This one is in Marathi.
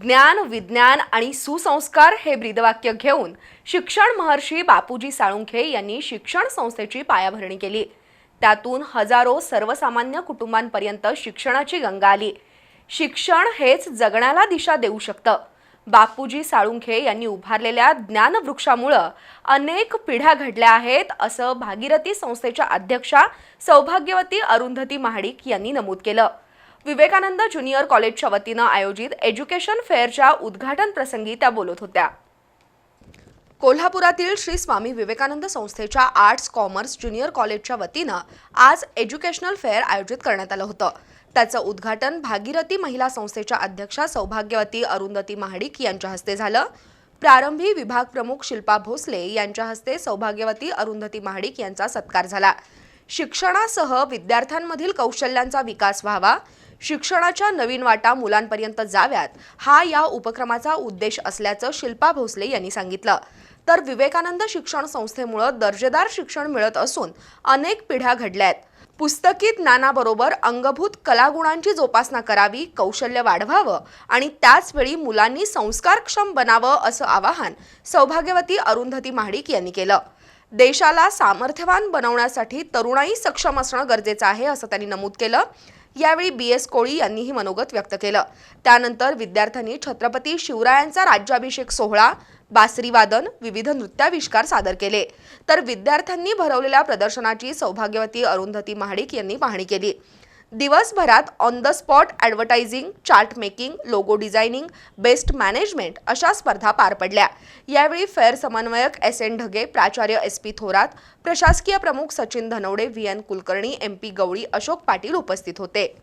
ज्ञान विज्ञान आणि सुसंस्कार हे ब्रीदवाक्य घेऊन शिक्षण महर्षी बापूजी साळुंखे यांनी शिक्षण संस्थेची पायाभरणी केली. त्यातून हजारो सर्वसामान्य कुटुंबांपर्यंत शिक्षणाची गंगा आली. शिक्षण हेच जगण्याला दिशा देऊ शकतं. बापूजी साळुंखे यांनी उभारलेल्या ज्ञानवृक्षामुळं अनेक पिढ्या घडल्या आहेत असं भागीरथी संस्थेच्या अध्यक्षा सौभाग्यवती अरुंधती महाडिक यांनी नमूद केलं. विवेकानंद ज्युनियर कॉलेजच्या वतीनं आयोजित एज्युकेशन फेअरच्या उद्घाटन प्रसंगी त्या बोलत होत्या. कोल्हापुरातील श्री स्वामी विवेकानंद संस्थेच्या आर्ट्स कॉमर्स ज्युनियर कॉलेजच्या वतीनं आज एज्युकेशनल फेअर आयोजित करण्यात आलं होतं. त्याचं उद्घाटन भागीरथी महिला संस्थेच्या अध्यक्षा सौभाग्यवती अरुंधती महाडिक यांच्या हस्ते झालं. प्रारंभी विभाग प्रमुख शिल्पा भोसले यांच्या हस्ते सौभाग्यवती अरुंधती महाडिक यांचा सत्कार झाला. शिक्षणासह विद्यार्थ्यांमधील कौशल्यांचा विकास व्हावा शिक्षणाच्या नवीन वाटा मुलांपर्यंत जाव्यात हा या उपक्रमाचा उद्देश असल्याचं शिल्पा भोसले यांनी सांगितलं. तर विवेकानंद शिक्षण संस्थेमुळं दर्जेदार शिक्षण मिळत असून अनेक पिढ्या घडल्या आहेत पुस्तकी ज्ञानाबरोबर अंगभूत कलागुणांची जोपासना करावी कौशल्य वाढवावं आणि त्याचवेळी मुलांनी संस्कारक्षम बनावं असं आवाहन सौभाग्यवती अरुंधती महाडिक यांनी केलं. देशाला सामर्थ्यवान बनवण्यासाठी तरुणाई सक्षम असणं गरजेचं आहे असं त्यांनी नमूद केलं. यावेळी बी एस कोळी यांनीही मनोगत व्यक्त केलं. त्यानंतर विद्यार्थ्यांनी छत्रपती शिवरायांचा राज्याभिषेक सोहळा बासरीवादन विविध नृत्याविष्कार सादर केले. तर विद्यार्थ्यांनी भरवलेल्या प्रदर्शनाची सौभाग्यवती अरुंधती महाडिक यांनी पाहणी केली. दिवसभरात on the spot advertising chart making logo designing best management अशा स्पर्धा पार पडल्या. यावेळी फेअर समन्वयक एस एन ढगे प्राचार्य एस पी थोरात प्रशासकीय प्रमुख Sachin Dhanawade V N Kulkarni M P Gawali Ashok Patil उपस्थित होते.